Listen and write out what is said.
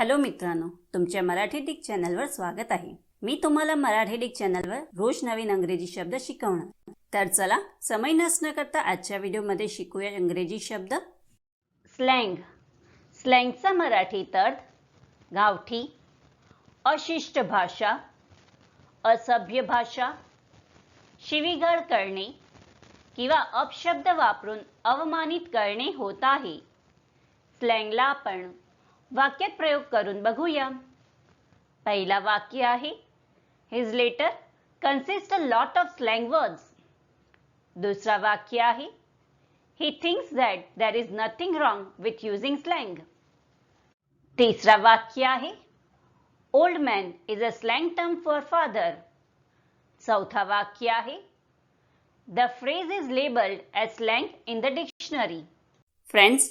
Hello मित्रांनो तुमच्या Marathi Dick चॅनलवर स्वागत आहे. मी तुम्हाला मराठी डिक चॅनलवर रोज नवीन अंग्रेजी शब्द शिकवणार. तर चला समय नसणं करता आजच्या व्हिडिओमध्ये शिकूया इंग्रजी शब्द. स्लँग. स्लँगचा मराठी अर्थ गावठी अशिष्ट भाषा असभ्य भाषा शिवीगाळ करणे किंवा अपशब्द वापरून अवमानित करणे होत आहे. स्लँगला आपण वाक्यात प्रयोग करून बघूया. पहिला वाक्य आहे his letter consist a lot of slang words दुसरा वाक्य आहे he thinks that there is nothing wrong with using slang तिसरा वाक्य आहे old man is a slang term for father चौथा वाक्य आहे the phrase is labelled as slang in the dictionary friends